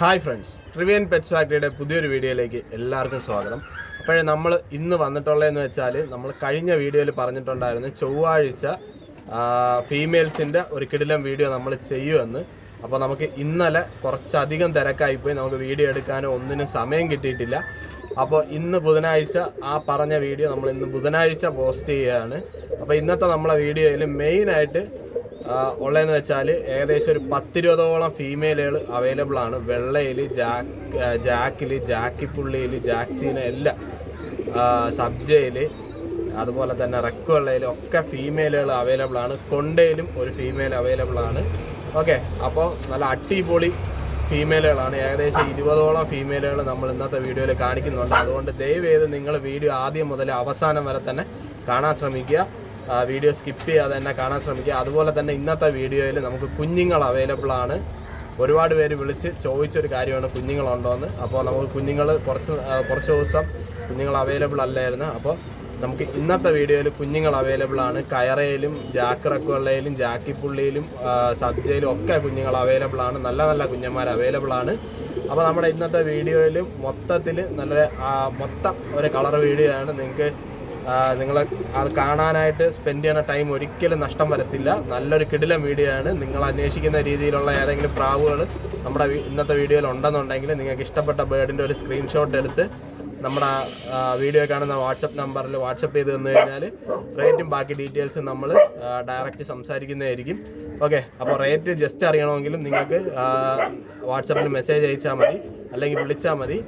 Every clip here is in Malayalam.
ഹായ് ഫ്രണ്ട്സ് ട്രിവിയൻ പെറ്റ്സ് ഫാക്ടറിയുടെ പുതിയൊരു വീഡിയോയിലേക്ക് എല്ലാവർക്കും സ്വാഗതം. അപ്പോഴേ നമ്മൾ ഇന്ന് വന്നിട്ടുള്ളതെന്ന് വെച്ചാൽ നമ്മൾ കഴിഞ്ഞ വീഡിയോയിൽ പറഞ്ഞിട്ടുണ്ടായിരുന്നു ചൊവ്വാഴ്ച ഫീമെയിൽസിന്റെ ഒരു കിടിലം വീഡിയോ നമ്മൾ ചെയ്യുമെന്ന്. അപ്പോൾ നമുക്ക് ഇന്നലെ കുറച്ചധികം തിരക്കായിപ്പോയി നമുക്ക് വീഡിയോ എടുക്കാനോ ഒന്നിനും സമയം കിട്ടിയിട്ടില്ല. അപ്പോൾ ഇന്ന് ബുധനാഴ്ച ആ പറഞ്ഞ വീഡിയോ നമ്മൾ ഇന്ന് ബുധനാഴ്ച പോസ്റ്റ് ചെയ്യുകയാണ്. അപ്പോൾ ഇന്നത്തെ നമ്മളെ വീഡിയോയിൽ മെയിനായിട്ട് ഉള്ളതെന്ന് വെച്ചാൽ ഏകദേശം ഒരു പത്തിരുപതോളം ഫീമെയിലുകൾ അവൈലബിൾ ആണ്. വെള്ളയിൽ ജാക്ക് ജാക്കിൽ ജാക്കിപ്പുള്ളിയിൽ ജാക്സീന എല്ലാം സബ്ജയിൽ അതുപോലെ തന്നെ റെക്ക് വെള്ളയിൽ ഒക്കെ ഫീമെയിലുകൾ അവൈലബിൾ ആണ്. കൊണ്ടയിലും ഒരു ഫീമെയിൽ അവൈലബിൾ ആണ്. ഓക്കെ അപ്പോൾ നല്ല അടിപൊളി ഫീമെയിലുകളാണ് ഏകദേശം ഇരുപതോളം ഫീമെയിലുകൾ നമ്മൾ ഇന്നത്തെ വീഡിയോയിൽ കാണിക്കുന്നുണ്ട്. അതുകൊണ്ട് ദയവേത് നിങ്ങൾ വീഡിയോ ആദ്യം മുതൽ അവസാനം വരെ തന്നെ കാണാൻ ശ്രമിക്കുക. വീഡിയോ സ്കിപ്പ് ചെയ്യാതെ തന്നെ കാണാൻ ശ്രമിക്കുക. അതുപോലെ തന്നെ ഇന്നത്തെ വീഡിയോയിൽ നമുക്ക് കുഞ്ഞുങ്ങൾ അവൈലബിൾ ആണ്. ഒരുപാട് പേര് വിളിച്ച് ചോദിച്ചൊരു കാര്യമാണ് കുഞ്ഞുങ്ങളുണ്ടോയെന്ന് അപ്പോൾ നമുക്ക് കുഞ്ഞുങ്ങൾ കുറച്ച് കുറച്ച് ദിവസം കുഞ്ഞുങ്ങൾ അവൈലബിൾ അല്ലായിരുന്നു. അപ്പോൾ നമുക്ക് ഇന്നത്തെ വീഡിയോയിൽ കുഞ്ഞുങ്ങൾ അവൈലബിൾ ആണ്. കയറയിലും ജാക്ക് റക്കുവള്ളയിലും ജാക്കിപ്പുള്ളിയിലും സബ്ജയിലും ഒക്കെ കുഞ്ഞുങ്ങൾ അവൈലബിൾ ആണ്. നല്ല നല്ല കുഞ്ഞന്മാർ അവൈലബിൾ ആണ്. അപ്പോൾ നമ്മുടെ ഇന്നത്തെ വീഡിയോയിൽ മൊത്തത്തിൽ നല്ല മൊത്തം ഒരു കളർ വീഡിയോ ആണ്. നിങ്ങൾക്ക് നിങ്ങൾ അത് കാണാനായിട്ട് സ്പെൻഡ് ചെയ്യുന്ന ടൈം ഒരിക്കലും നഷ്ടം വരത്തില്ല. നല്ലൊരു കിടില വീഡിയോ ആണ്. നിങ്ങൾ അന്വേഷിക്കുന്ന രീതിയിലുള്ള ഏതെങ്കിലും പ്രാവുകൾ നമ്മുടെ ഇന്നത്തെ വീഡിയോയിൽ ഉണ്ടെന്നുണ്ടെങ്കിൽ നിങ്ങൾക്ക് ഇഷ്ടപ്പെട്ട ബേർഡിന്റെ ഒരു സ്ക്രീൻഷോട്ട് എടുത്ത് നമ്മുടെ വീഡിയോ കാണുന്ന വാട്സപ്പ് നമ്പറിൽ വാട്സപ്പ് ചെയ്ത് തന്നു കഴിഞ്ഞാൽ റേറ്റും ബാക്കി ഡീറ്റെയിൽസും നമ്മൾ ഡയറക്റ്റ് സംസാരിക്കുന്നതായിരിക്കും. ഓക്കെ അപ്പോൾ റേറ്റ് ജസ്റ്റ് അറിയണമെങ്കിലും നിങ്ങൾക്ക് വാട്സപ്പിൽ മെസ്സേജ് അയച്ചാൽ മതി. അല്ലെങ്കിൽ വിളിച്ചാൽ മതി.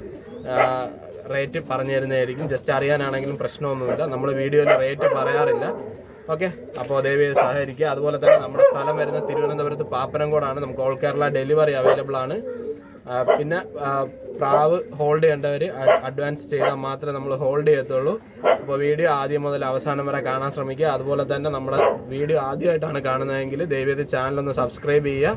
റേറ്റ് പറഞ്ഞു തരുന്നതായിരിക്കും ജസ്റ്റ് അറിയാനാണെങ്കിലും പ്രശ്നമൊന്നുമില്ല. നമ്മൾ വീഡിയോയിൽ റേറ്റ് പറയാറില്ല. ഓക്കെ അപ്പോൾ ദേവിയെ സഹകരിക്കുക. അതുപോലെ തന്നെ നമ്മുടെ സ്ഥലം വരുന്ന തിരുവനന്തപുരത്ത് പാപ്പനംകോടാണ്. നമുക്ക് ഓൾ കേരള ഡെലിവറി അവൈലബിൾ ആണ്. പിന്നെ പ്രാവ് ഹോൾഡ് ചെയ്യേണ്ടവർ അഡ്വാൻസ് ചെയ്താൽ മാത്രമേ നമ്മൾ ഹോൾഡ് ചെയ്യത്തുള്ളൂ. അപ്പോൾ വീഡിയോ ആദ്യം മുതൽ അവസാനം വരെ കാണാൻ ശ്രമിക്കുക. അതുപോലെ തന്നെ നമ്മുടെ വീഡിയോ ആദ്യമായിട്ടാണ് കാണുന്നതെങ്കിൽ ചാനൽ ചാനലൊന്ന് സബ്സ്ക്രൈബ് ചെയ്യുക.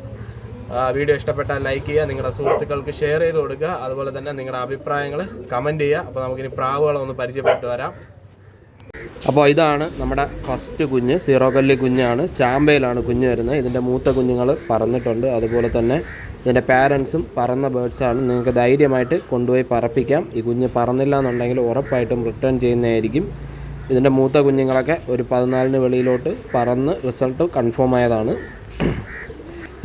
വീഡിയോ ഇഷ്ടപ്പെട്ടാൽ ലൈക്ക് ചെയ്യുക നിങ്ങളുടെ സുഹൃത്തുക്കൾക്ക് ഷെയർ ചെയ്ത് കൊടുക്കുക. അതുപോലെ തന്നെ നിങ്ങളുടെ അഭിപ്രായങ്ങൾ കമന്റ് ചെയ്യുക. അപ്പോൾ നമുക്കിനി പ്രാവുകളൊന്ന് പരിചയപ്പെട്ടു വരാം. അപ്പോൾ ഇതാണ് നമ്മുടെ ഫസ്റ്റ് കുഞ്ഞ് സീറോ കല്ലി കുഞ്ഞാണ്. ചാമ്പയിലാണ് കുഞ്ഞ് വരുന്നത്. ഇതിന്റെ മൂത്ത കുഞ്ഞുങ്ങൾ പറന്നിട്ടുണ്ട്. അതുപോലെ തന്നെ ഇതിന്റെ പാരൻസും പറന്ന ബേഡ്സാണ് നിങ്ങൾക്ക് ധൈര്യമായിട്ട് കൊണ്ടുപോയി പറപ്പിക്കാം. ഈ കുഞ്ഞ് പറന്നില്ല എന്നുണ്ടെങ്കിൽ ഉറപ്പായിട്ടും റിട്ടേൺ ചെയ്യുന്നതായിരിക്കും. ഇതിന്റെ മൂത്ത കുഞ്ഞുങ്ങളൊക്കെ ഒരു പതിനാലിന് വെളിയിലോട്ട് പറന്ന് റിസൾട്ട് കൺഫേം ആയതാണ്.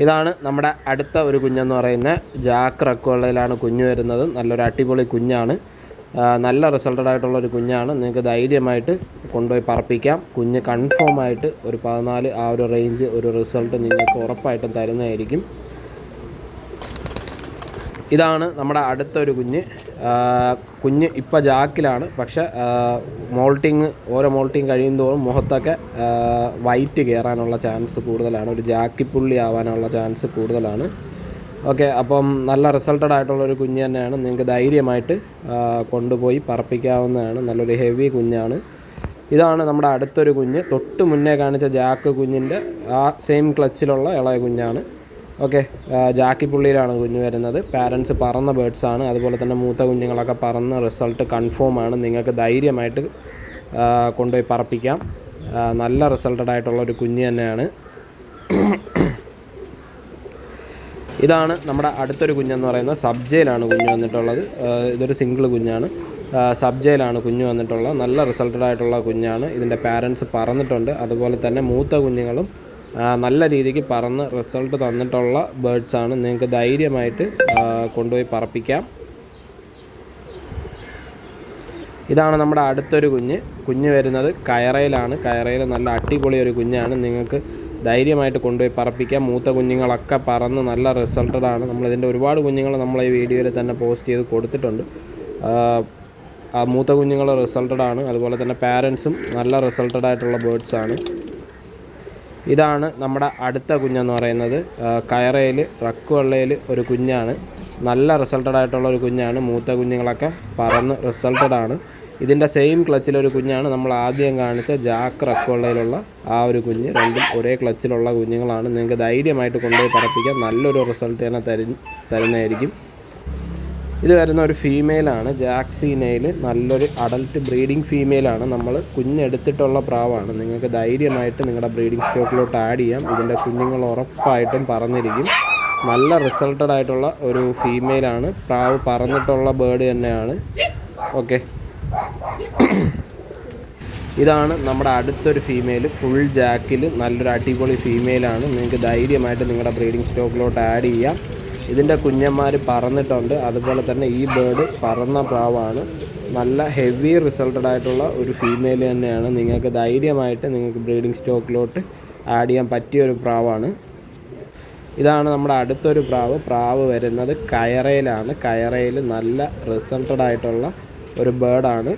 ഇതാണ് നമ്മുടെ അടുത്ത ഒരു കുഞ്ഞെന്ന് പറയുന്ന ജാക്ക് റക്കുള്ളയിലാണ് കുഞ്ഞ് വരുന്നത്. നല്ലൊരു അടിപൊളി കുഞ്ഞാണ്. നല്ല റിസൾട്ടഡ് ആയിട്ടുള്ള ഒരു കുഞ്ഞാണ്. നിങ്ങൾക്ക് ധൈര്യമായിട്ട് കൊണ്ടുപോയി പറപ്പിക്കാം. കുഞ്ഞ് കൺഫേം ആയിട്ട് ഒരു പതിനാല് ആ ഒരു റേഞ്ച് ഒരു റിസൾട്ട് നിങ്ങൾക്ക് ഉറപ്പായിട്ടും തരുന്നതായിരിക്കും. ഇതാണ് നമ്മുടെ അടുത്തൊരു കുഞ്ഞ്. കുഞ്ഞ് ഇപ്പോൾ ജാക്കിലാണ്. പക്ഷെ മോൾട്ടിങ് ഓരോ മോൾട്ടിങ് കഴിയുന്തോറും മുഖത്തൊക്കെ വൈറ്റ് കയറാനുള്ള ചാൻസ് കൂടുതലാണ്. ഒരു ജാക്കി പുള്ളി ആവാനുള്ള ചാൻസ് കൂടുതലാണ്. ഓക്കെ അപ്പം നല്ല റിസൾട്ടഡ് ആയിട്ടുള്ള ഒരു കുഞ്ഞ് തന്നെയാണ്. നിങ്ങൾക്ക് ധൈര്യമായിട്ട് കൊണ്ടുപോയി പറപ്പിക്കാവുന്നതാണ്. നല്ലൊരു ഹെവി കുഞ്ഞാണ്. ഇതാണ് നമ്മുടെ അടുത്തൊരു കുഞ്ഞ്. തൊട്ട് മുന്നേ കാണിച്ച ജാക്ക് കുഞ്ഞിന്റെ ആ സെയിം ക്ലച്ചിലുള്ള ഇളയ കുഞ്ഞാണ്. ഓക്കെ ജാക്കി പുള്ളിയിലാണ് കുഞ്ഞ് വരുന്നത്. പാരൻസ് പറന്ന ആണ്. അതുപോലെ തന്നെ മൂത്ത കുഞ്ഞുങ്ങളൊക്കെ പറന്ന് റിസൾട്ട് കൺഫേം ആണ്. നിങ്ങൾക്ക് ധൈര്യമായിട്ട് കൊണ്ടുപോയി പറപ്പിക്കാം. നല്ല റിസൾട്ടഡ് ആയിട്ടുള്ള ഒരു കുഞ്ഞ് തന്നെയാണ്. ഇതാണ് നമ്മുടെ അടുത്തൊരു കുഞ്ഞെന്ന് പറയുന്നത് സബ്ജയിലാണ് കുഞ്ഞ് വന്നിട്ടുള്ളത്. ഇതൊരു സിംഗിൾ കുഞ്ഞാണ്. സബ്ജയിലാണ് കുഞ്ഞ് വന്നിട്ടുള്ളത്. നല്ല റിസൾട്ടഡ് ആയിട്ടുള്ള കുഞ്ഞാണ്. ഇതിന്റെ പാരൻസ് പറന്നിട്ടുണ്ട് അതുപോലെ തന്നെ മൂത്ത കുഞ്ഞുങ്ങളും നല്ല രീതിക്ക് പറന്ന് റിസൾട്ട് തന്നിട്ടുള്ള ബേഡ്സാണ് നിങ്ങൾക്ക് ധൈര്യമായിട്ട് കൊണ്ടുപോയി പറപ്പിക്കാം. ഇതാണ് നമ്മുടെ അടുത്തൊരു കുഞ്ഞ്. കുഞ്ഞ് വരുന്നത് കയറയിലാണ്. കയറയിൽ നല്ല അടിപൊളി ഒരു കുഞ്ഞാണ്. നിങ്ങൾക്ക് ധൈര്യമായിട്ട് കൊണ്ടുപോയി പറപ്പിക്കാം. മൂത്ത കുഞ്ഞുങ്ങളൊക്കെ പറന്ന് നല്ല റിസൾട്ടഡാണ് നമ്മളിതിന്റെ ഒരുപാട് കുഞ്ഞുങ്ങൾ നമ്മൾ ഈ വീഡിയോയിൽ തന്നെ പോസ്റ്റ് ചെയ്ത് കൊടുത്തിട്ടുണ്ട്. ആ, മൂത്ത കുഞ്ഞുങ്ങൾ റിസൾട്ടഡാണ് അതുപോലെ തന്നെ പാരൻസും നല്ല റിസൾട്ടഡായിട്ടുള്ള ബേഡ്സാണ് ഇതാണ് നമ്മുടെ അടുത്ത കുഞ്ഞെന്ന് പറയുന്നത്. കയറയിൽ ട്രക്ക് വെള്ളയിൽ ഒരു കുഞ്ഞാണ്. നല്ല റിസൾട്ടഡ് ആയിട്ടുള്ള ഒരു കുഞ്ഞാണ്. മൂത്ത കുഞ്ഞുങ്ങളൊക്കെ പറന്ന് റിസൾട്ടഡ് ആണ്. ഇതിന്റെ സെയിം ക്ലച്ചിലൊരു കുഞ്ഞാണ്. നമ്മൾ ആദ്യം കാണിച്ച ജാക്ക് റക്ക് വെള്ളയിലുള്ള ആ ഒരു കുഞ്ഞ്. രണ്ടും ഒരേ ക്ലച്ചിലുള്ള കുഞ്ഞുങ്ങളാണ്. നിങ്ങൾക്ക് ധൈര്യമായിട്ട് കൊണ്ടുപോയി പറപ്പിക്കാം നല്ലൊരു റിസൾട്ട് തന്നെ തരും തരുന്നതായിരിക്കും. ഇത് വരുന്ന ഒരു ഫീമെയിലാണ് ജാക്സീനയിൽ നല്ലൊരു അഡൽട്ട് ബ്രീഡിംഗ് ഫീമെയിലാണ് നമ്മൾ കുഞ്ഞെടുത്തിട്ടുള്ള പ്രാവാണ്. നിങ്ങൾക്ക് ധൈര്യമായിട്ട് നിങ്ങളുടെ ബ്രീഡിംഗ് സ്റ്റോക്കിലോട്ട് ആഡ് ചെയ്യാം. ഇതിന്റെ കുഞ്ഞുങ്ങൾ ഉറപ്പായിട്ടും പറന്നിരിക്കും നല്ല റിസൾട്ടഡ് ആയിട്ടുള്ള ഒരു ഫീമെയിലാണ് പ്രാവ് പറന്നിട്ടുള്ള ബേർഡ് തന്നെയാണ്. ഓക്കെ ഇതാണ് നമ്മുടെ അടുത്തൊരു ഫീമെയിൽ ഫുൾ ജാക്കിൽ നല്ലൊരു അടിപൊളി ഫീമെയിലാണ് നിങ്ങൾക്ക് ധൈര്യമായിട്ട് നിങ്ങളുടെ ബ്രീഡിംഗ് സ്റ്റോക്കിലോട്ട് ആഡ് ചെയ്യാം. ഇതിന്റെ കുഞ്ഞന്മാർ പറന്നിട്ടുണ്ട്. അതുപോലെ തന്നെ ഈ ബേർഡ് പറന്ന പ്രാവാണ്. നല്ല ഹെവി റിസൾട്ടഡ് ആയിട്ടുള്ള ഒരു ഫീമെയിൽ തന്നെയാണ്. നിങ്ങൾക്ക് ധൈര്യമായിട്ട് നിങ്ങൾക്ക് ബ്രീഡിംഗ് സ്റ്റോക്കിലോട്ട് ആഡ് ചെയ്യാൻ പറ്റിയ ഒരു പ്രാവാണ്. ഇതാണ് നമ്മുടെ അടുത്തൊരു പ്രാവ്. പ്രാവ് വരുന്നത് കയറയിലാണ്. കയറയിൽ നല്ല റിസൾട്ടഡ് ആയിട്ടുള്ള ഒരു ബേർഡാണ്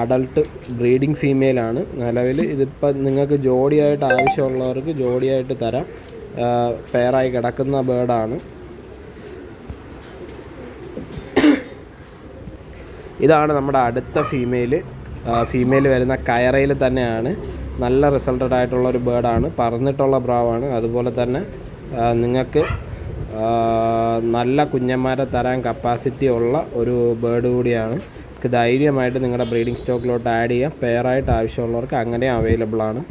അഡൾട്ട് ബ്രീഡിംഗ് ഫീമെയിലാണ് നിലവിൽ ഇതിപ്പോൾ നിങ്ങൾക്ക് ജോഡിയായിട്ട് ആവശ്യമുള്ളവർക്ക് ജോഡിയായിട്ട് തരാം. പെയറായി കിടക്കുന്ന ബേർഡാണ് ഇതാണ് നമ്മുടെ അടുത്ത ഫീമെയിൽ ഫീമെയിൽ വരുന്ന കയറയിൽ തന്നെയാണ്. നല്ല റിസൾട്ടഡ് ആയിട്ടുള്ള ഒരു ബേർഡാണ് പറന്നിട്ടുള്ള ബ്രാവാണ് അതുപോലെ തന്നെ നിങ്ങൾക്ക് നല്ല കുഞ്ഞന്മാരെ തരാൻ കപ്പാസിറ്റി ഉള്ള ഒരു ബേർഡ് കൂടിയാണ്. നിങ്ങൾക്ക് ധൈര്യമായിട്ട് നിങ്ങളുടെ ബ്രീഡിംഗ് സ്റ്റോക്കിലോട്ട് ആഡ് ചെയ്യാം. പെയറായിട്ട് ആവശ്യമുള്ളവർക്ക് അങ്ങനെ അവൈലബിളാണ്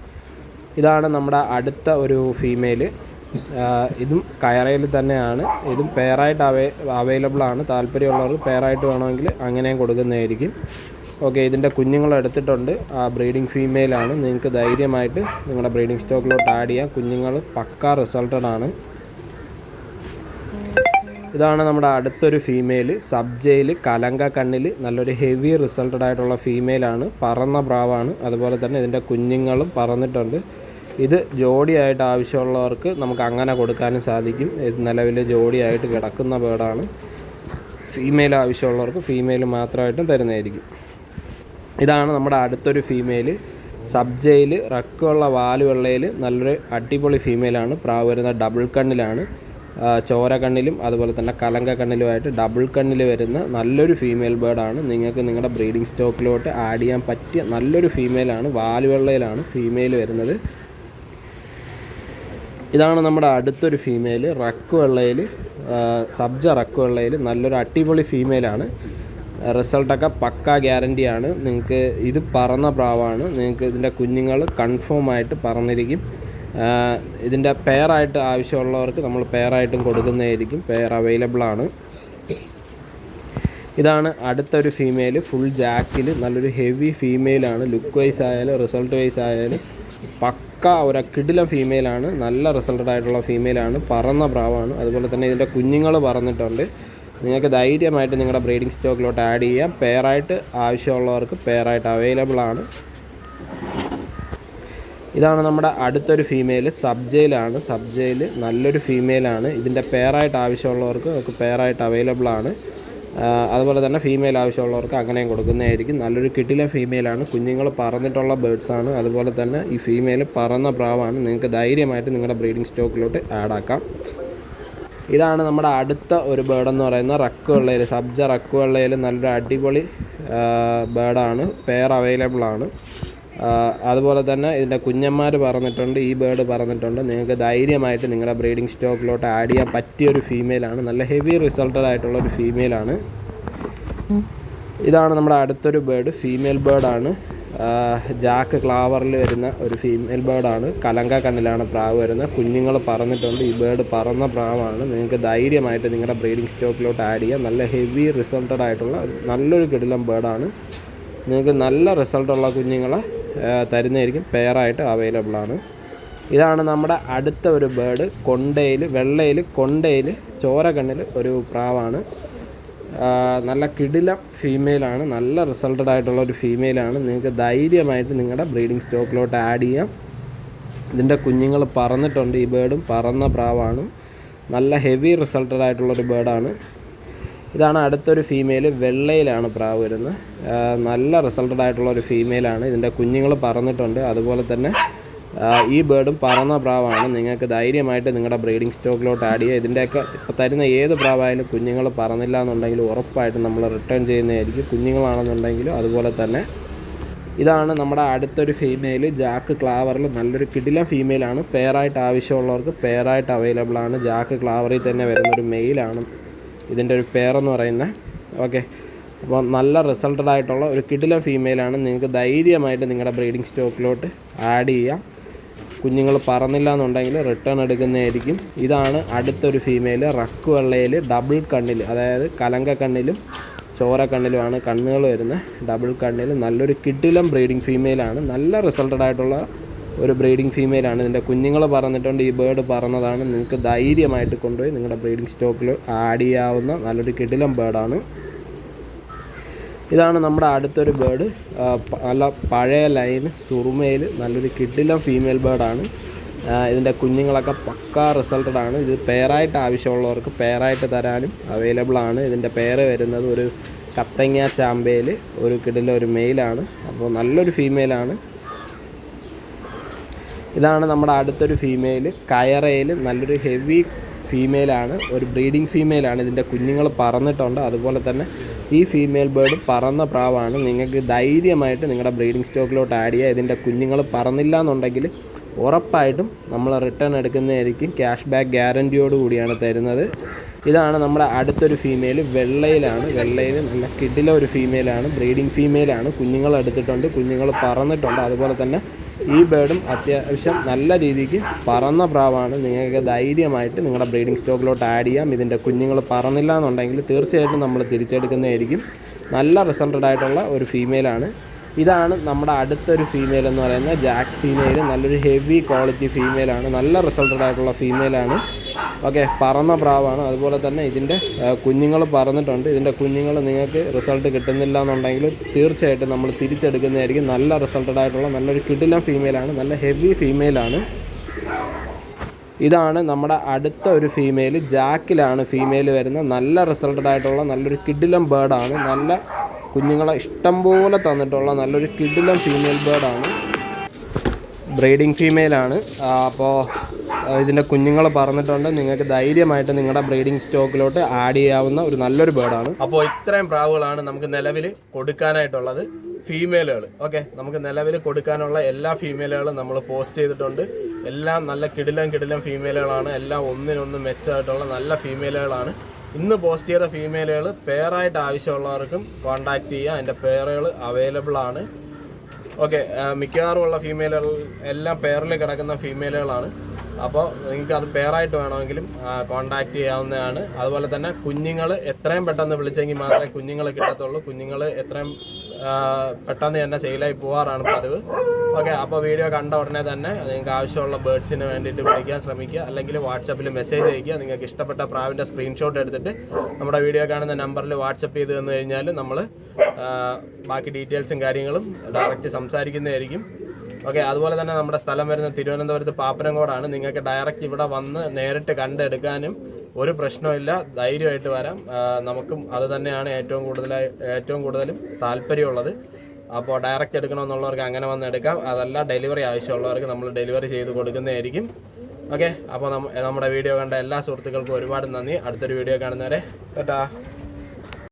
ഇതാണ് നമ്മുടെ അടുത്ത ഒരു ഫീമെയിൽ ഇതും കയറയിൽ തന്നെയാണ്. ഇതും പെയറായിട്ട് അവൈ അവൈലബിൾ ആണ്. താല്പര്യമുള്ളവർക്ക് പെയറായിട്ട് വേണമെങ്കിൽ അങ്ങനെയും കൊടുക്കുന്നതായിരിക്കും. ഓക്കെ ഇതിന്റെ കുഞ്ഞുങ്ങൾ എടുത്തിട്ടുണ്ട്. ആ ബ്രീഡിംഗ് ഫീമെയിലാണ് നിങ്ങൾക്ക് ധൈര്യമായിട്ട് നിങ്ങളുടെ ബ്രീഡിംഗ് സ്റ്റോക്കിലോട്ട് ആഡ് ചെയ്യാം. കുഞ്ഞുങ്ങൾ പക്ക റിസൾട്ടഡ് ആണ്. ഇതാണ് നമ്മുടെ അടുത്തൊരു ഫീമെയിൽ സബ്ജയിൽ കലങ്ക കണ്ണിൽ നല്ലൊരു ഹെവി റിസൾട്ടഡ് ആയിട്ടുള്ള ഫീമെയിലാണ് പറന്ന പ്രാവാണ്. അതുപോലെ തന്നെ ഇതിന്റെ കുഞ്ഞുങ്ങളും പറന്നിട്ടുണ്ട്. ഇത് ജോഡിയായിട്ട് ആവശ്യമുള്ളവർക്ക് നമുക്ക് അങ്ങനെ കൊടുക്കാനും സാധിക്കും. ഇത് നിലവിൽ ജോഡിയായിട്ട് കിടക്കുന്ന ബേഡാണ് ഫീമെയിൽ ആവശ്യമുള്ളവർക്ക് ഫീമെയിൽ മാത്രമായിട്ടും തരുന്നതായിരിക്കും. ഇതാണ് നമ്മുടെ അടുത്തൊരു ഫീമെയിൽ. സബ്ജയിൽ റക്കുള്ള വാലുവെള്ളയിൽ നല്ലൊരു അടിപൊളി ഫീമെയിലാണ്. പ്രാവ് വരുന്ന ഡബിൾ കണ്ണിലാണ്. ചോര കണ്ണിലും അതുപോലെ തന്നെ കലങ്ക കണ്ണിലുമായിട്ട് ഡബിൾ കണ്ണിൽ വരുന്ന നല്ലൊരു ഫീമെയിൽ ബേർഡാണ് നിങ്ങൾക്ക് നിങ്ങളുടെ ബ്രീഡിംഗ് സ്റ്റോക്കിലോട്ട് ആഡ് ചെയ്യാൻ പറ്റിയ നല്ലൊരു ഫീമെയിലാണ്. വാലുവെള്ളയിലാണ് ഫീമെയിൽ വരുന്നത്. ഇതാണ് നമ്മുടെ അടുത്തൊരു ഫീമെയിൽ റക്ക് വെള്ളയിൽ സബ്ജ റക്ക് വെള്ളയിൽ നല്ലൊരു അടിപൊളി ഫീമെയിലാണ് റിസൾട്ടൊക്കെ പക്ക ഗ്യാരന്റിയാണ് നിങ്ങൾക്ക് ഇത് പറന്ന പ്രാവാണ്. നിങ്ങൾക്ക് ഇതിന്റെ കുഞ്ഞുങ്ങൾ കൺഫേം ആയിട്ട് പറന്നിരിക്കും. ഇതിന്റെ പെയറായിട്ട് ആവശ്യമുള്ളവർക്ക് നമ്മൾ പെയറായിട്ടും കൊടുക്കുന്നതായിരിക്കും. പെയർ അവൈലബിൾ ആണ്. ഇതാണ് അടുത്തൊരു ഫീമെയിൽ ഫുൾ ജാക്കിൽ നല്ലൊരു ഹെവി ഫീമെയിലാണ് ലുക്ക് വൈസ് ആയാലും റിസൾട്ട് വൈസ് ആയാലും പക്ക ഒരു അക്കിഡില ഫീമെയിലാണ് നല്ല റിസൾട്ടഡ് ആയിട്ടുള്ള ഫീമെയിലാണ് പറന്ന പ്രാവാണ് അതുപോലെ തന്നെ ഇതിന്റെ കുഞ്ഞുങ്ങൾ പറന്നിട്ടുണ്ട്. നിങ്ങൾക്ക് ധൈര്യമായിട്ട് നിങ്ങളുടെ ബ്രീഡിംഗ് സ്റ്റോക്കിലോട്ട് ആഡ് ചെയ്യാം. പെയറായിട്ട് ആവശ്യമുള്ളവർക്ക് പെയറായിട്ട് അവൈലബിൾ ആണ്. ഇതാണ് നമ്മുടെ അടുത്തൊരു ഫീമെയിൽ സബ്ജയിലാണ് സബ്ജയിൽ നല്ലൊരു ഫീമെയിലാണ് ഇതിന്റെ പെയറായിട്ട് ആവശ്യമുള്ളവർക്ക് നമുക്ക് പെയറായിട്ട് അവൈലബിൾ ആണ്. അതുപോലെ തന്നെ ഫീമെയിൽ ആവശ്യമുള്ളവർക്ക് അങ്ങനെയും കൊടുക്കുന്നതായിരിക്കും. നല്ലൊരു കിട്ടിലെ ഫീമെയിലാണ് കുഞ്ഞുങ്ങൾ പറന്നിട്ടുള്ള ബേഡ്സാണ് അതുപോലെ തന്നെ ഈ ഫീമെയിൽ പറന്ന പ്രാവാണ്. നിങ്ങൾക്ക് ധൈര്യമായിട്ട് നിങ്ങളുടെ ബ്രീഡിംഗ് സ്റ്റോക്കിലോട്ട് ആഡാക്കാം ഇതാണ് നമ്മുടെ അടുത്ത ഒരു ബേർഡ് എന്ന് പറയുന്നത് റക്ക് വെള്ളയിൽ സബ്ജ റക്ക് വെള്ളയിൽ നല്ലൊരു അടിപൊളി ബേർഡാണ് പെയർ അവൈലബിൾ ആണ്. അതുപോലെ തന്നെ ഇതിന്റെ കുഞ്ഞന്മാർ പറഞ്ഞിട്ടുണ്ട് ഈ ബേർഡ് പറഞ്ഞിട്ടുണ്ട്. നിങ്ങൾക്ക് ധൈര്യമായിട്ട് നിങ്ങളുടെ ബ്രീഡിംഗ് സ്റ്റോക്കിലോട്ട് ആഡ് ചെയ്യാൻ പറ്റിയ ഒരു ഫീമെയിലാണ് നല്ല ഹെവി റിസൾട്ടഡ് ആയിട്ടുള്ള ഒരു ഫീമെയിലാണ് ഇതാണ് നമ്മുടെ അടുത്തൊരു ബേർഡ് ഫീമെയിൽ ബേർഡാണ് ജാക്ക് ക്ലാവറിൽ വരുന്ന ഒരു ഫീമെയിൽ ബേർഡാണ് കലങ്ക കണ്ണിലാണ് പ്രാവ് വരുന്നത്. കുഞ്ഞുങ്ങൾ പറന്നിട്ടുണ്ട് ഈ ബേർഡ് പറന്ന പ്രാവാണ്. നിങ്ങൾക്ക് ധൈര്യമായിട്ട് നിങ്ങളുടെ ബ്രീഡിംഗ് സ്റ്റോക്കിലോട്ട് ആഡ് ചെയ്യാം. നല്ല ഹെവി റിസൾട്ടഡ് ആയിട്ടുള്ള നല്ലൊരു കിടിലം ബേർഡാണ് നിങ്ങൾക്ക് നല്ല റിസൾട്ടുള്ള കുഞ്ഞുങ്ങളെ തരുന്നതായിരിക്കും. പെയറായിട്ട് അവൈലബിൾ ആണ്. ഇതാണ് നമ്മുടെ അടുത്ത ഒരു ബേർഡ് കൊണ്ടയിൽ വെള്ളയിൽ കൊണ്ടയിൽ ചോരകണ്ണിൽ ഒരു പ്രാവാണ്. നല്ല കിടിലം ഫീമെയിലാണ് നല്ല റിസൾട്ടഡ് ആയിട്ടുള്ള ഒരു ഫീമെയിലാണ് നിങ്ങൾക്ക് ധൈര്യമായിട്ട് നിങ്ങളുടെ ബ്രീഡിംഗ് സ്റ്റോക്കിലോട്ട് ആഡ് ചെയ്യാം. ഇതിന്റെ കുഞ്ഞുങ്ങൾ പറന്നിട്ടുണ്ട്. ഈ ബേർഡും പറന്ന പ്രാവാണ്. നല്ല ഹെവി റിസൾട്ടഡ് ആയിട്ടുള്ളൊരു ബേർഡാണ് ഇതാണ് അടുത്തൊരു ഫീമെയിൽ വെള്ളയിലാണ് പ്രാവ് വരുന്നത്. നല്ല റിസൾട്ടഡ് ആയിട്ടുള്ള ഒരു ഫീമെയിലാണ് ഇതിന്റെ കുഞ്ഞുങ്ങൾ പറന്നിട്ടുണ്ട്. അതുപോലെ തന്നെ ഈ ബേർഡും പറന്ന പ്രാവാണ്. നിങ്ങൾക്ക് ധൈര്യമായിട്ട് നിങ്ങളുടെ ബ്രീഡിംഗ് സ്റ്റോക്കിലോട്ട് ആഡ് ചെയ്യുക. ഇതിന്റെയൊക്കെ ഇപ്പോൾ തരുന്ന ഏത് പ്രാവായാലും കുഞ്ഞുങ്ങൾ പറന്നില്ല എന്നുണ്ടെങ്കിൽ ഉറപ്പായിട്ടും നമ്മൾ റിട്ടേൺ ചെയ്യുന്നതായിരിക്കും. കുഞ്ഞുങ്ങളാണെന്നുണ്ടെങ്കിലും അതുപോലെ തന്നെ ഇതാണ് നമ്മുടെ അടുത്തൊരു ഫീമെയിൽ ജാക്ക് ക്ലാവറിൽ നല്ലൊരു കിടില ഫീമെയിലാണ് പെയറായിട്ട് ആവശ്യമുള്ളവർക്ക് പെയറായിട്ട് അവൈലബിൾ ആണ്. ജാക്ക് ക്ലാവറിൽ തന്നെ വരുന്നൊരു മെയിലാണ് ഇതിന്റെ ഒരു പേരെന്ന് പറയുന്നത്. ഓക്കെ അപ്പോൾ നല്ല റിസൾട്ടഡ് ആയിട്ടുള്ള ഒരു കിടിലം ഫീമെയിലാണ് നിങ്ങൾക്ക് ധൈര്യമായിട്ട് നിങ്ങളുടെ ബ്രീഡിംഗ് സ്റ്റോക്കിലോട്ട് ആഡ് ചെയ്യാം. കുഞ്ഞുങ്ങൾ പറന്നില്ല എന്നുണ്ടെങ്കിൽ റിട്ടേൺ എടുക്കുന്നതായിരിക്കും. ഇതാണ് അടുത്തൊരു ഫീമെയിൽ റക്ക് വെള്ളയിൽ ഡബിൾ കണ്ണിൽ അതായത് കലങ്ക കണ്ണിലും ചോര കണ്ണിലുമാണ് കണ്ണുകൾ വരുന്നത്. ഡബിൾ കണ്ണിൽ നല്ലൊരു കിടിലം ബ്രീഡിംഗ് ഫീമെയിലാണ് നല്ല റിസൾട്ടഡ് ആയിട്ടുള്ള ഒരു ബ്രീഡിംഗ് ഫീമെയിലാണ്. ഇതിന്റെ കുഞ്ഞുങ്ങൾ പറന്നിട്ടുണ്ട് ഈ ബേർഡ് പറന്നതാണ് നിങ്ങൾക്ക് ധൈര്യമായിട്ട് കൊണ്ടുപോയി നിങ്ങളുടെ ബ്രീഡിംഗ് സ്റ്റോക്കിൽ ആഡ് ചെയ്യാവുന്ന നല്ലൊരു കിടിലം ബേർഡാണ്. ഇതാണ് നമ്മുടെ അടുത്തൊരു ബേർഡ്. നല്ല പഴയ ലൈൻ സുറുമയിൽ നല്ലൊരു കിഡിലം ഫീമെയിൽ ബേർഡാണ്. ഇതിന്റെ കുഞ്ഞുങ്ങളൊക്കെ പക്കാ റിസൾട്ടഡ് ആണ്. ഇത് പെയറായിട്ട് ആവശ്യമുള്ളവർക്ക് പെയറായിട്ട് തരാനും അവൈലബിൾ ആണ്. ഇതിന്റെ പേര് വരുന്നത് ഒരു കത്തങ്ങ ചാമ്പയിൽ ഒരു കിടിലൊരു മെയിലാണ്. അപ്പോൾ നല്ലൊരു ഫീമെയിലാണ്. ഇതാണ് നമ്മുടെ അടുത്തൊരു ഫീമെയിൽ കയറയിൽ നല്ലൊരു ഹെവി ഫീമെയിലാണ് ഒരു ബ്രീഡിംഗ് ഫീമെയിലാണ് ഇതിന്റെ കുഞ്ഞുങ്ങൾ പറന്നിട്ടുണ്ട്. അതുപോലെ തന്നെ ഈ ഫീമെയിൽ ബേർഡ് പറന്ന പ്രാവാണ്. നിങ്ങൾക്ക് ധൈര്യമായിട്ട് നിങ്ങളുടെ ബ്രീഡിംഗ് സ്റ്റോക്കിലോട്ട് ആഡ് ചെയ്യുക ഇതിന്റെ കുഞ്ഞുങ്ങൾ പറന്നില്ല എന്നുണ്ടെങ്കിൽ ഉറപ്പായിട്ടും നമ്മൾ റിട്ടേൺ എടുക്കുന്നതായിരിക്കും. ക്യാഷ് ബാക്ക് ഗ്യാരന്റിയോട് കൂടിയാണ് തരുന്നത്. ഇതാണ് നമ്മുടെ അടുത്തൊരു ഫീമെയിൽ വെള്ളയിലാണ്. വെള്ളയിൽ നല്ല കിഡിലെ ഒരു ഫീമെയിലാണ് ബ്രീഡിംഗ് ഫീമെയിലാണ് കുഞ്ഞുങ്ങൾ എടുത്തിട്ടുണ്ട്. കുഞ്ഞുങ്ങൾ പറന്നിട്ടുണ്ട്. അതുപോലെ തന്നെ ഈ ബേഡും അത്യാവശ്യം നല്ല രീതിക്ക് പറന്ന പ്രാവാണ്. നിങ്ങൾക്ക് ധൈര്യമായിട്ട് നിങ്ങളുടെ ബ്രീഡിംഗ് സ്റ്റോക്കിലോട്ട് ആഡ് ചെയ്യാം. ഇതിന്റെ കുഞ്ഞുങ്ങൾ പറന്നില്ല എന്നുണ്ടെങ്കിൽ തീർച്ചയായിട്ടും നമ്മൾ തിരിച്ചെടുക്കുന്നതായിരിക്കും. നല്ല റിസൾട്ടഡ് ആയിട്ടുള്ള ഒരു ഫീമെയിലാണ് ഇതാണ് നമ്മുടെ അടുത്തൊരു ഫീമെയിൽ എന്ന് പറയുന്നത്. ജാക്സീനയിൽ നല്ലൊരു ഹെവി ക്വാളിറ്റി ഫീമെയിലാണ് നല്ല റിസൾട്ടഡ് ആയിട്ടുള്ള ഫീമെയിലാണ് ഓക്കെ പറന്ന പ്രാവാണ്. അതുപോലെ തന്നെ ഇതിന്റെ കുഞ്ഞുങ്ങൾ പറന്നിട്ടുണ്ട്. ഇതിന്റെ കുഞ്ഞുങ്ങൾ നിങ്ങൾക്ക് റിസൾട്ട് കിട്ടുന്നില്ല എന്നുണ്ടെങ്കിൽ തീർച്ചയായിട്ടും നമ്മൾ തിരിച്ചെടുക്കുന്നതായിരിക്കും നല്ല റിസൾട്ടഡ് ആയിട്ടുള്ള നല്ലൊരു കിടിലം ഫീമെയിലാണ് നല്ല ഹെവി ഫീമെയിലാണ് ഇതാണ് നമ്മുടെ അടുത്ത ഒരു ഫീമെയിൽ ജാക്കിലാണ് ഫീമെയിൽ വരുന്ന നല്ല റിസൾട്ടഡ് ആയിട്ടുള്ള നല്ലൊരു കിഡിലം ബേർഡാണ് നല്ല കുഞ്ഞുങ്ങളെ ഇഷ്ടം പോലെ തന്നിട്ടുള്ള നല്ലൊരു കിഡിലം ഫീമെയിൽ ബേർഡാണ് ബ്രീഡിംഗ് ഫീമെയിലാണ് അപ്പോൾ ഇതിന്റെ കുഞ്ഞുങ്ങൾ പറന്നിട്ടുണ്ട് നിങ്ങൾക്ക് ധൈര്യമായിട്ട് നിങ്ങളുടെ ബ്രീഡിംഗ് സ്റ്റോക്കിലോട്ട് ആഡ് ചെയ്യാവുന്ന ഒരു നല്ലൊരു ബേർഡാണ്. അപ്പോൾ ഇത്രയും പ്രാവുകളാണ് നമുക്ക് നിലവിൽ കൊടുക്കാനായിട്ടുള്ളത് ഫീമെയിലുകൾ ഓക്കെ നമുക്ക് നിലവിൽ കൊടുക്കാനുള്ള എല്ലാ ഫീമെയിലുകളും നമ്മൾ പോസ്റ്റ് ചെയ്തിട്ടുണ്ട്. എല്ലാം നല്ല കിടിലം കിടിലം ഫീമെയിലുകളാണ്. എല്ലാം ഒന്നിനൊന്ന് മെച്ചമായിട്ടുള്ള നല്ല ഫീമെയിലുകളാണ്. ഇന്ന് പോസ്റ്റ് ചെയ്ത ഫീമെയിലുകൾ പെയറായിട്ട് ആവശ്യമുള്ളവർക്കും കോൺടാക്ട് ചെയ്യുക അതിന്റെ പെയറുകൾ അവൈലബിൾ ആണ്. ഓക്കെ മിക്കവാറും ഉള്ള ഫീമെയിലുകൾ എല്ലാം പെയറിൽ കിടക്കുന്ന ഫീമെയിലുകളാണ്. അപ്പോൾ നിങ്ങൾക്ക് അത് പെയറായിട്ട് വേണമെങ്കിലും കോണ്ടാക്ട് ചെയ്യാവുന്നതാണ്. അതുപോലെ തന്നെ കുഞ്ഞുങ്ങൾ എത്രയും പെട്ടെന്ന് വിളിച്ചെങ്കിൽ മാത്രമേ കുഞ്ഞുങ്ങൾ കിട്ടത്തുള്ളൂ. കുഞ്ഞുങ്ങൾ എത്രയും പെട്ടെന്ന് തന്നെ സെയിലായി പോകാറാണ് പതിവ്. ഓക്കെ അപ്പോൾ വീഡിയോ കണ്ട ഉടനെ തന്നെ നിങ്ങൾക്ക് ആവശ്യമുള്ള ബേർഡ്സിന് വേണ്ടിയിട്ട് വിളിക്കാൻ ശ്രമിക്കുക. അല്ലെങ്കിൽ വാട്സപ്പിൽ മെസ്സേജ് അയക്കുക. നിങ്ങൾക്ക് ഇഷ്ടപ്പെട്ട പ്രാവിന്റെ സ്ക്രീൻഷോട്ട് എടുത്തിട്ട് നമ്മുടെ വീഡിയോ കാണുന്ന നമ്പറിൽ വാട്സപ്പ് ചെയ്ത് തന്നു കഴിഞ്ഞാൽ നമ്മൾ ബാക്കി ഡീറ്റെയിൽസും കാര്യങ്ങളും ഡയറക്റ്റ് സംസാരിക്കുന്നതായിരിക്കും. ഓക്കെ അതുപോലെ തന്നെ നമ്മുടെ സ്ഥലം വരുന്ന തിരുവനന്തപുരത്ത് പാപ്പനംകോടാണ് നിങ്ങൾക്ക് ഡയറക്റ്റ് ഇവിടെ വന്ന് നേരിട്ട് കണ്ടെടുക്കാനും ഒരു പ്രശ്നമില്ല ധൈര്യമായിട്ട് വരാം. നമുക്കും അത് തന്നെയാണ് ഏറ്റവും കൂടുതലായി ഏറ്റവും കൂടുതലും താല്പര്യമുള്ളത്. അപ്പോൾ ഡയറക്റ്റ് എടുക്കണമെന്നുള്ളവർക്ക് അങ്ങനെ വന്ന് എടുക്കാം. അതല്ല ഡെലിവറി ആവശ്യമുള്ളവർക്ക് നമ്മൾ ഡെലിവറി ചെയ്ത് കൊടുക്കുന്നതായിരിക്കും. ഓക്കെ അപ്പോൾ നമ്മുടെ വീഡിയോ കണ്ട എല്ലാ സുഹൃത്തുക്കൾക്കും ഒരുപാട് നന്ദി. അടുത്തൊരു വീഡിയോ കാണുന്നവരെ കേട്ടാ